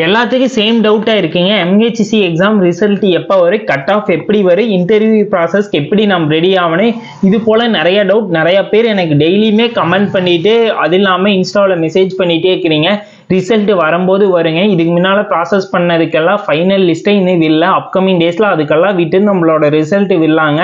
எல்லாத்துக்கும் சேம் டவுட்டாக இருக்கீங்க. எம்ஹெச்சிசி எக்ஸாம் ரிசல்ட் எப்போ வரும்? கட் ஆஃப் எப்படி வரும்? இன்டர்வியூ ப்ராசஸ்க்கு எப்படி நம்ம ரெடி ஆகணும்? இது போல் நிறைய டவுட் நிறைய பேர் எனக்கு டெய்லியுமே கமெண்ட் பண்ணிட்டு அது இல்லாமல் இன்ஸ்டாவில் மெசேஜ் பண்ணிகிட்டே இருக்கிறீங்க. ரிசல்ட் வரும்போது வருங்க. இதுக்கு முன்னால் ப்ராசஸ் பண்ணதுக்கெல்லாம் ஃபைனல் லிஸ்ட்டை இன்னும் வில்ல. அப்கமிங் டேஸில் அதுக்கெல்லாம் விட்டு நம்மளோட ரிசல்ட் வில்லாங்க.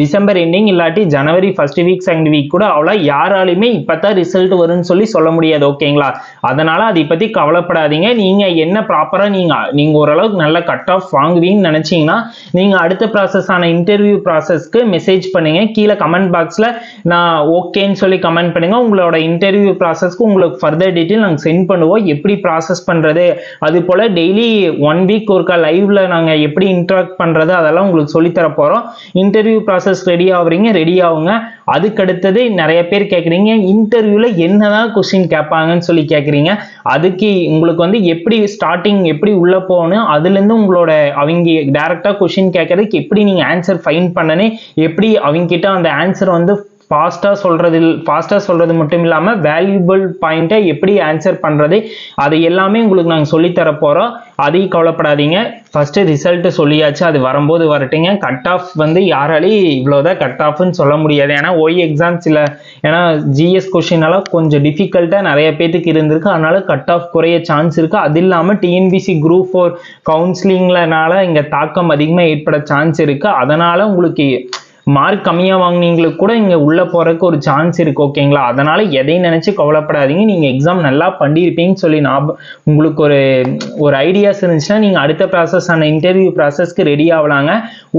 டிசம்பர் எண்டிங் இல்லாட்டி ஜனவரி ஃபர்ஸ்ட் வீக் செகண்ட் வீக் கூட அவ்வளோ யாராலையுமே இப்போ தான் ரிசல்ட் வரும்னு சொல்லி சொல்ல முடியாது ஓகேங்களா அதனால் அதை பற்றி கவலைப்படாதீங்க. நீங்கள் என்ன ப்ராப்பராக நீங்கள் நீங்கள் ஓரளவுக்கு நல்ல கட் ஆஃப் வாங்குவீங்கன்னு நினச்சிங்கன்னா நீங்கள் அடுத்த ப்ராசஸான இன்டர்வியூ ப்ராசஸ்க்கு மெசேஜ் பண்ணுங்கள் கீழே கமெண்ட் பாக்ஸில் நான் ஓகேன்னு சொல்லி கமெண்ட் பண்ணுங்கள் உங்களோட இன்டர்வியூ ப்ராசஸ்க்கு உங்களுக்கு ஃபர்தர் டீட்டெயில் நாங்கள் சென்ட் பண்ணுவோம். எப்படி ப்ராசஸ் பண்ணுறது அது போல் டெய்லி ஒன் வீக் ஒருக்கா லைவ்ல நாங்கள் எப்படி இன்ட்ராக்ட் பண்ணுறது அதெல்லாம் உங்களுக்கு சொல்லித்தர போகிறோம் இன்டர்வியூ ப்ராசஸ் ரெடி ஆகுறீங்க ரெடி ஆகுங்க. அதுக்கடுத்தது நிறைய பேர் கேட்குறீங்க இன்டர்வியூவில் என்னதான் கொஸ்டின் கேட்பாங்கன்னு சொல்லி கேட்குறீங்க அதுக்கு உங்களுக்கு வந்து எப்படி ஸ்டார்டிங் எப்படி உள்ளே போகணும்? அதுலேருந்து உங்களோட அவங்க டேரெக்டாக கொஷின் கேட்கறதுக்கு எப்படி நீங்கள் ஆன்சர் ஃபைன் பண்ணனே எப்படி அவங்க கிட்ட அந்த ஆன்சர் வந்து ஃபாஸ்ட்டாக சொல்கிறது ஃபாஸ்ட்டாக சொல்கிறது மட்டும் இல்லாமல் வேல்யூபிள் பாயிண்ட்டை எப்படி ஆன்சர் பண்ணுறது அதை எல்லாமே உங்களுக்கு நாங்கள் சொல்லித்தர போகிறோம் அதையும் கவலைப்படாதீங்க. ஃபஸ்ட்டு ரிசல்ட்டு சொல்லியாச்சு அது வரும்போது வரட்டுங்க. கட் ஆஃப் வந்து யாராலையும் இவ்வளோதான் கட் ஆஃப்னு சொல்ல முடியாது. ஏன்னா ஒய் எக்ஸாம்ஸ் இல்லை. ஏன்னா ஜிஎஸ் கொஷினெல்லாம் கொஞ்சம் டிஃபிகல்ட்டாக நிறைய பேத்துக்கு இருந்திருக்கு. அதனால கட் ஆஃப் குறைய சான்ஸ் இருக்குது அது இல்லாமல் டிஎன்பிசி குரூப் ஃபோர் கவுன்சிலிங்லனால இங்கே தாக்கம் அதிகமாக ஏற்பட சான்ஸ் இருக்குது அதனால் உங்களுக்கு மார்க் கம்மியாக வாங்கினீங்களுக்கு கூட இங்கே உள்ளே போகிறதுக்கு ஒரு சான்ஸ் இருக்குது ஓகேங்களா அதனால் எதையும் நினச்சி கவலைப்படாதீங்க. நீங்கள் எக்ஸாம் நல்லா பண்ணியிருப்பீங்கன்னு சொல்லி நான் உங்களுக்கு ஒரு ஒரு ஐடியாஸ் இருந்துச்சுன்னா நீங்கள் அடுத்த ப்ராசஸ் ஆன இன்டர்வியூ ப்ராசஸ்க்கு ரெடி ஆகலாங்க.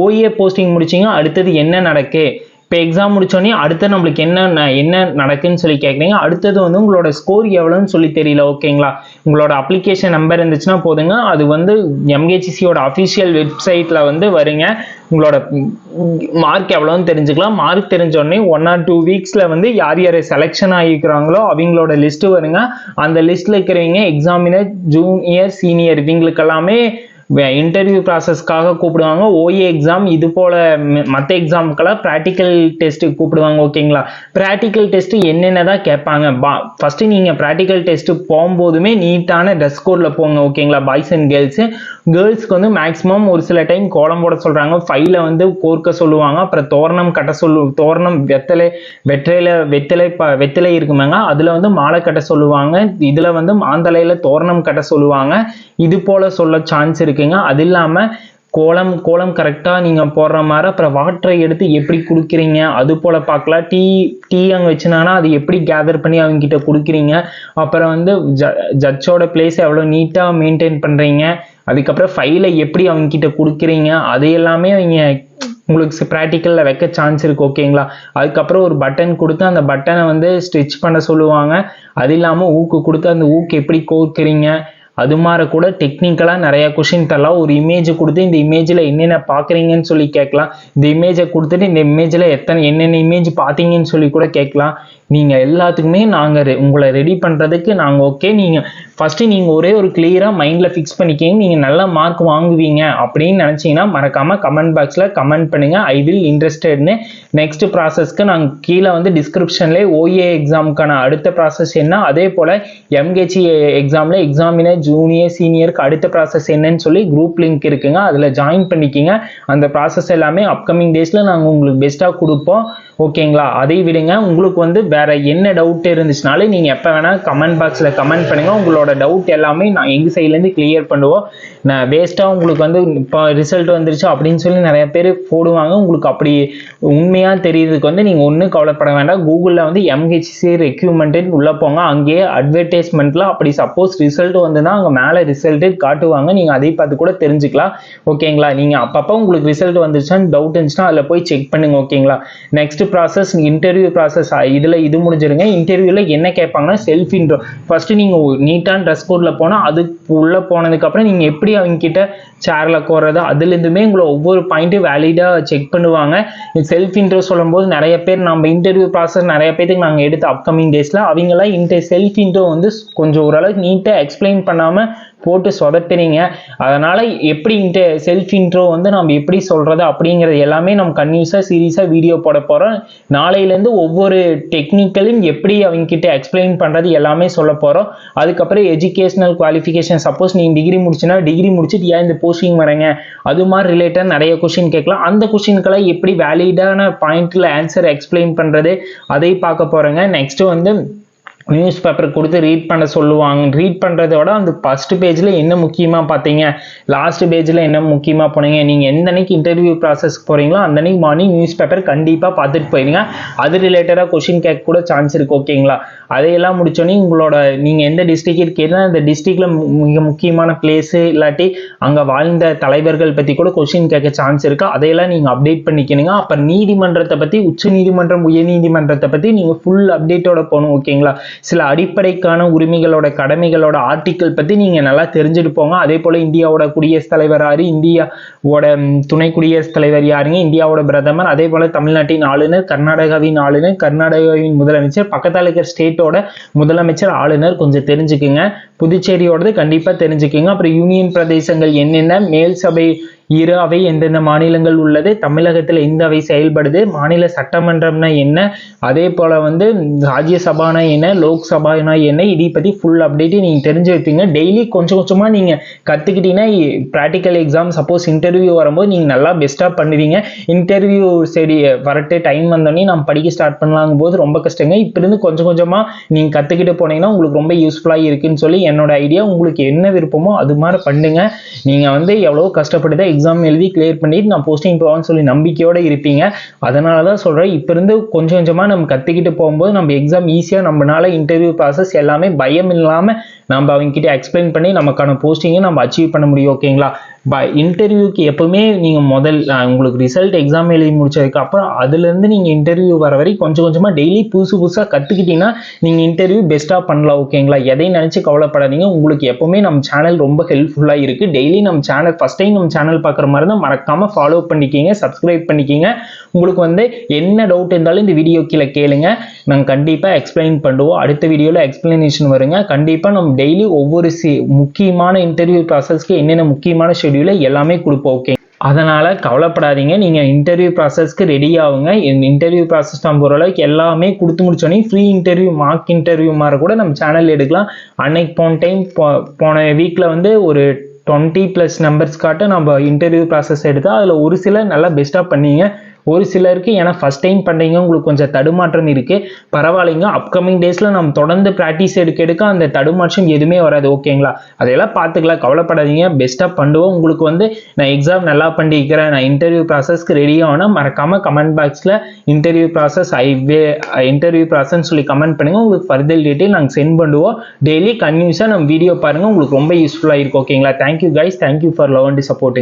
ஓஏ போஸ்டிங் முடிச்சிங்க அடுத்தது என்ன நடக்கு? இப்போ எக்ஸாம் முடிச்சோடனே அடுத்து நம்மளுக்கு என்ன ந- என்ன நடக்குன்னு சொல்லி கேட்குறீங்க அடுத்தது வந்து உங்களோட ஸ்கோர் எவ்வளோன்னு சொல்லி தெரியல ஓகேங்களா உங்களோட அப்ளிகேஷன் நம்பர் இருந்துச்சுன்னா போதுங்க. அது வந்து எம்கேசிசியோட அஃபிஷியல் வெப்சைட்டில் வந்து வருங்க. உங்களோட மார்க் எவ்வளோன்னு தெரிஞ்சுக்கலாம். மார்க் தெரிஞ்சோடனே ஒன் ஆர் டூ வீக்ஸில் வந்து யார் யார் செலெக்ஷன் ஆகிக்கிறாங்களோ அவங்களோட லிஸ்ட்டு வருங்க. அந்த லிஸ்ட்டில் இருக்கிறவங்க எக்ஸாமினர் ஜூனியர் சீனியர் இவங்களுக்கு எல்லாமே இன்டர்வியூ ப்ராசஸ்க்காக கூப்பிடுவாங்க. ஓஏ எக்ஸாம் இது போல் மற்ற எக்ஸாமுக்கெல்லாம் ப்ராக்டிக்கல் டெஸ்ட்டுக்கு கூப்பிடுவாங்க ஓகேங்களா ப்ராக்டிக்கல் டெஸ்ட்டு என்னென்ன தான் கேட்பாங்க. பா ஃபஸ்ட்டு நீங்கள் ப்ராக்டிக்கல் டெஸ்ட்டு போகும்போதுமே நீட்டான ட்ரெஸ் கோடில் போங்க ஓகேங்களா பாய்ஸ் அண்ட் கேர்ள்ஸு கேர்ள்ஸ்க்கு வந்து மேக்ஸிமம் ஒரு சில டைம் கோலம் போட சொல்கிறாங்க ஃபைல வந்து கோர்க்க சொல்லுவாங்க. அப்புறம் தோரணம் கட்ட சொல்லு தோரணம் வெத்தலை வெற்றில வெத்தலை ப வெத்தலை இருக்குமாங்க அதில் வந்து மாலை கட்ட சொல்லுவாங்க. இதில் வந்து மாந்தலையில் தோரணம் கட்ட சொல்லுவாங்க. இது போல் சொல்ல சான்ஸ் இருக்குங்க. அது இல்லாமல் கோலம் கோலம் கரெக்டாக நீங்கள் போடுற மாதிரி அப்புறம் வாட்டரை எடுத்து எப்படி கொடுக்குறீங்க? அது போல் பார்க்கலாம். டீ டீ அங்கே வச்சுனாங்கன்னா அது எப்படி கேதர் பண்ணி அவங்க கிட்ட கொடுக்குறீங்க? அப்புறம் வந்து ஜ ஜட்ஜோட பிளேஸ் எவ்வளோ நீட்டாக மெயின்டைன் பண்ணுறீங்க அதுக்கப்புறம் ஃபைலை எப்படி அவங்க கிட்ட கொடுக்குறீங்க? அது எல்லாமே அவங்க உங்களுக்கு ப்ராக்டிக்கலில் வைக்க சான்ஸ் இருக்குது ஓகேங்களா அதுக்கப்புறம் ஒரு பட்டன் கொடுத்து அந்த பட்டனை வந்து ஸ்டிச் பண்ண சொல்லுவாங்க. அது இல்லாமல் ஊக்கு கொடுத்து அந்த ஊக்கு எப்படி கோர்க்குறீங்க? அது மாதிரி கூட டெக்னிக்கலாக நிறையா கொஷின் தரலாம். ஒரு இமேஜ் கொடுத்து இந்த இமேஜில் என்னென்ன பார்க்குறீங்கன்னு சொல்லி கேட்கலாம். இந்த இமேஜை கொடுத்துட்டு இந்த இமேஜில் எத்தனை என்னென்ன இமேஜ் பார்த்தீங்கன்னு சொல்லி கூட கேட்கலாம். நீங்கள் எல்லாத்துக்குமே நாங்கள் ரெ உங்களை ரெடி பண்ணுறதுக்கு நாங்கள் ஓகே நீங்கள் ஃபஸ்ட்டு நீங்கள் ஒரே ஒரு கிளியராக மைண்டில் ஃபிக்ஸ் பண்ணிக்கிங்க. நீங்கள் நல்ல மார்க் வாங்குவீங்க அப்படின்னு நினச்சிங்கன்னா மறக்காமல் கமெண்ட் பாக்ஸில் கமெண்ட் பண்ணுங்கள் ஐ வில் இன்ட்ரெஸ்டட்னு நெக்ஸ்ட் ப்ராசஸ்க்கு நாங்கள் கீழே வந்து டிஸ்கிரிப்ஷன்லேயே ஓஏ எக்ஸாமுக்கான அடுத்த ப்ராசஸ் என்ன? அதே போல் எம்கேச்சி எக்ஸாமில் எக்ஸாமினர் ஜூனியர் சீனியருக்கு அடுத்த ப்ராசஸ் என்னன்னு சொல்லி குரூப் லிங்க் இருக்குங்க. அதில் ஜாயின் பண்ணிக்கிங்க. அந்த ப்ராசஸ் எல்லாமே அப்கமிங் டேஸில் நாங்கள் உங்களுக்கு பெஸ்ட்டாக கொடுப்போம். ஓகேங்களா அதை விடுங்க. உங்களுக்கு வந்து வேற என்ன டவுட் இருந்துச்சுனாலும் நீங்கள் எப்போ வேணால் கமெண்ட் பாக்ஸில் கமெண்ட் பண்ணுங்கள் உங்களோட டவுட் எல்லாமே நான் எங்கள் சைட்லேருந்து கிளியர் பண்ணுவோம். நான் வேஸ்ட்டாக உங்களுக்கு வந்து இப்போ ரிசல்ட் வந்துருச்சு அப்படின்னு சொல்லி நிறைய பேர் போடுவாங்க. உங்களுக்கு அப்படி உண்மையாக தெரியுறதுக்கு வந்து நீங்கள் ஒன்றும் கவலைப்பட வேண்டாம். கூகுளில் வந்து எம்ஹெச்சி ரெக்யூப்மெண்ட்டுன்னு உள்ளே போங்க. அங்கேயே அட்வர்டைஸ்மெண்ட்டில் அப்படி சப்போஸ் ரிசல்ட் வந்துன்னா அங்கே மேலே ரிசல்ட்டு காட்டுவாங்க. நீங்கள் அதை பார்த்து கூட தெரிஞ்சுக்கலாம். ஓகேங்களா நீங்கள் அப்பப்போ உங்களுக்கு ரிசல்ட் வந்துருச்சான்னு டவுட் இருந்துச்சுன்னா அதில் போய் செக் பண்ணுங்க. ஓகேங்களா நெக்ஸ்ட் ப்ராசஸ் இன்டர்வியூ ப்ராசஸ் இதில் இது முடிஞ்சிருங்க. இன்டர்வியூவில் என்ன கேட்பாங்கன்னா செல்ஃப் இன்ட்ரோ ஃபஸ்ட்டு நீங்கள் நீட்டான ட்ரெஸ் கோடில் போனால் அது உள்ளே போனதுக்கப்புறம் நீங்கள் எப்படி அவங்கக்கிட்ட சேரில் கோர்றது அதுலேருந்துமே உங்களை ஒவ்வொரு பாயிண்ட்டும் வேலிடாக செக் பண்ணுவாங்க. செல்ஃப் இன்ட்ரோ சொல்லும்போது நிறைய பேர் நம்ம இன்டர்வியூ ப்ராசஸ் நிறைய பேர்த்துக்கு நாங்கள் எடுத்த அப்கமிங் டேஸில் அவங்களாம் இன்டர் செல்ஃப் இன்ட்ரோ வந்து கொஞ்சம் ஓரளவுக்கு நீட்டாக எக்ஸ்பிளைன் பண்ணாமல் போட்டு சொதப்பிறீங்க அதனால் எப்படி இன்ட்டு செல்ஃப் இன்ட்ரோ வந்து நம்ம எப்படி சொல்கிறது அப்படிங்கிறது எல்லாமே நம்ம கன்யூஸாக சீரியஸாக வீடியோ போட போகிறோம் நாளையிலேருந்து ஒவ்வொரு டெக்னிக்கலும் எப்படி அவங்கக்கிட்ட எக்ஸ்பிளைன் பண்ணுறது எல்லாமே சொல்ல போகிறோம் அதுக்கப்புறம் எஜுகேஷனல் குவாலிஃபிகேஷன் சப்போஸ் நீங்கள் டிகிரி முடிச்சுன்னா டிகிரி முடிச்சுட்டு ஏன் இந்த போஸ்டிங் வரேங்க? அது மாதிரி ரிலேட்டட் நிறைய கொஷின் கேட்கலாம். அந்த கொஷினுக்கெல்லாம் எப்படி வேலிடான பாயிண்ட்டில் ஆன்சர் எக்ஸ்பிளைன் பண்ணுறது அதை பார்க்க போகிறேங்க நெக்ஸ்ட்டு வந்து நியூஸ் பேப்பர் கொடுத்து ரீட் பண்ண சொல்லுவாங்க. ரீட் பண்ணுறதை விட அந்த ஃபஸ்ட்டு பேஜில் என்ன முக்கியமாக பார்த்தீங்க? லாஸ்ட் பேஜில் என்ன முக்கியமாக போனீங்க? நீங்கள் எந்த அன்னைக்கு இன்டர்வியூ ப்ராசஸ்க்கு போகிறீங்களோ அந்த அன்னைக்கு மார்னிங் நியூஸ் பேப்பர் கண்டிப்பாக பார்த்துட்டு போயிருங்க. அது ரிலேட்டடாக கொஷின் கேட்க கூட சான்ஸ் இருக்குது ஓகேங்களா அதையெல்லாம் முடிச்சோன்னே உங்களோட நீங்கள் எந்த டிஸ்ட்ரிக்ட் கேட்டால் அந்த டிஸ்ட்ரிக்டில் மிக முக்கியமான பிளேஸு இல்லாட்டி அங்கே வாழ்ந்த தலைவர்கள் பற்றி கூட கொஷின் கேட்க சான்ஸ் இருக்குது அதையெல்லாம் நீங்கள் அப்டேட் பண்ணிக்கணுங்க. அப்புறம் நீதிமன்றத்தை பற்றி உச்ச நீதிமன்றம் உயர் நீதிமன்றத்தை பற்றி நீங்கள் ஃபுல் அப்டேட்டோட போகணும் ஓகேங்களா சில அடிப்படைக்கான உரிமைகளோட கடமைகளோட ஆர்டிக்கல் பற்றி நீங்கள் நல்லா தெரிஞ்சுட்டு போங்க அதே போல் இந்தியாவோட குடியரசுத் தலைவர் யாரு? இந்தியாவோட துணை குடியரசுத் தலைவர் யாருங்க? இந்தியாவோட பிரதமர். அதே போல் தமிழ்நாட்டின் ஆளுநர் கர்நாடகாவின் ஆளுநர் கர்நாடகாவின் முதலமைச்சர் பக்கத்தில் இருக்கிற ஸ்டேட்டோட முதலமைச்சர் ஆளுநர் கொஞ்சம் தெரிஞ்சுக்குங்க. புதுச்சேரியோடது கண்டிப்பாக தெரிஞ்சுக்குங்க. அப்புறம் யூனியன் பிரதேசங்கள் என்னென்ன? மேல் சபை இரு அவை எந்தெந்த மாநிலங்கள் உள்ளது? தமிழகத்தில் எந்த அவை செயல்படுது. மாநில சட்டமன்றம்னா என்ன? அதே போல் வந்து ராஜ்யசபானா என்ன? லோக்சபானா என்ன? இதை பற்றி ஃபுல் அப்டேட்டு நீங்கள் தெரிஞ்சு வைப்பீங்க டெய்லி கொஞ்சம் கொஞ்சமாக நீங்கள் கற்றுக்கிட்டீங்கன்னா ப்ராக்டிக்கல் எக்ஸாம் சப்போஸ் இன்டர்வியூ வரும்போது நீங்கள் நல்லா பெஸ்ட்டாக பண்ணுவீங்க. இன்டர்வியூ சரி வரட்டு டைம் வந்தோடனே நம்ம படிக்க ஸ்டார்ட் பண்ணலாங்கும் போது ரொம்ப கஷ்டங்க. இப்போருந்து கொஞ்சம் கொஞ்சமாக நீங்கள் கற்றுக்கிட்டு போனீங்கன்னா உங்களுக்கு ரொம்ப யூஸ்ஃபுல்லாக இருக்குன்னு சொல்லி என்னோட ஐடியா உங்களுக்கு என்ன விருப்பமோ அது மாதிரி பண்ணுங்கள் நீங்கள் வந்து எவ்வளோ கஷ்டப்பட்டு தான் எக்ஸாம் எழுதி கிளியர் பண்ணிட்டு நான் போஸ்டிங் போவான்னு சொல்லி நம்பிக்கையோடு இருப்பீங்க. அதனால தான் சொல்கிறேன் இப்போ இருந்து கொஞ்சம் கொஞ்சமாக நம்ம கற்றுக்கிட்டு போகும்போது நம்ம எக்ஸாம் ஈஸியாக நம்மளால இன்டர்வியூ ப்ராசஸ் எல்லாமே பயம் இல்லாமல் நம்ம அவங்ககிட்ட எக்ஸ்பிளைன் பண்ணி நமக்கான போஸ்டிங்கை நம்ம அச்சீவ் பண்ண முடியும் ஓகேங்களா ப இன்டர்வியூக்கு எப்பவுமே நீங்கள் முதல் உங்களுக்கு ரிசல்ட் எக்ஸாம் எழுதி முடிச்சதுக்கு அப்புறம் அதுலேருந்து நீங்கள் இன்டர்வியூ வர வரை கொஞ்சம் கொஞ்சமாக டெய்லி புதுசு புதுசாக கற்றுக்கிட்டீங்கன்னா நீங்கள் இன்டர்வியூ பெஸ்ட்டாக பண்ணலாம் ஓகேங்களா எதையும் நினச்சி கவலைப்படாதீங்க. உங்களுக்கு எப்பவுமே நம்ம சேனல் ரொம்ப ஹெல்ப்ஃபுல்லாக இருக்குது டெய்லி நம்ம சேனல் ஃபஸ்ட் டைம் நம்ம சேனல் பார்க்குற மாதிரி தான் மறக்காமல் ஃபாலோ பண்ணிக்கிங்க சப்ஸ்கிரைப் பண்ணிக்கிங்க. உங்களுக்கு வந்து என்ன டவுட் இருந்தாலும் இந்த வீடியோ கீழே கேளுங்க. நாங்கள் கண்டிப்பாக எக்ஸ்பிளைன் பண்ணுவோம். அடுத்த வீடியோவில் எக்ஸ்பிளனேஷன் வருங்க. கண்டிப்பாக நம்ம டெய்லி ஒவ்வொரு சி முக்கியமான இன்டர்வியூ ப்ராசஸ்க்கு என்னென்ன முக்கியமான ஷெடியூலை எல்லாமே கொடுப்போம் ஓகே அதனால் கவலைப்படாதீங்க. நீங்கள் இன்டர்வியூ ப்ராசஸ்க்கு ரெடி ஆகுங்க. இன்டர்வியூ ப்ராசஸ் நம்ம ஓரளவுக்கு எல்லாமே கொடுத்து முடிச்சோன்னே ஃப்ரீ இன்டர்வியூ மார்க் இன்டர்வியூ மாதிரி கூட நம்ம சேனல் எடுக்கலாம். அன்னைக்கு போன டைம் போன வீக்கில் வந்து ஒரு டுவெண்ட்டி ப்ளஸ் நம்பர்ஸ் காட்ட நம்ம இன்டர்வியூ ப்ராசஸ் எடுத்தால் அதில் ஒரு சிலர் நல்லா பெஸ்ட்டாக பண்ணீங்க. ஒரு சிலருக்கு ஏன்னா ஃபஸ்ட் டைம் பண்ணுறீங்க உங்களுக்கு கொஞ்சம் தடுமாற்றம் இருக்குது பரவாயில்லைங்க அப்கமிங் டேஸில் நம்ம தொடர்ந்து ப்ராக்டிஸ் எடுக்க எடுக்க அந்த தடுமாற்றம் எதுவுமே வராது ஓகேங்களா அதையெல்லாம் பார்த்துக்கலாம் கவலைப்படாதீங்க. பெஸ்ட்டாக பண்ணுவோம். உங்களுக்கு வந்து நான் எக்ஸாம் நல்லா பண்ணிக்கிறேன் நான் இன்டர்வியூ ப்ராசஸ்க்கு ரெடி ஆனால் மறக்காமல் கமெண்ட் பாக்ஸில் இன்டர்வியூ ப்ராசஸ் ஐ வே இன்டர்வியூ ப்ராசஸ்ன்னு சொல்லி கமெண்ட் பண்ணுங்கள் உங்களுக்கு ஃபர்தர் டீட்டெயில் நாங்கள் சென்ட் பண்ணுவோம். டெய்லி கன்யூஸாக நம்ம வீடியோ பாருங்கள் உங்களுக்கு ரொம்ப யூஸ்ஃபுல்லாக இருக்கும் ஓகேங்களா thank you guys thank you for love and support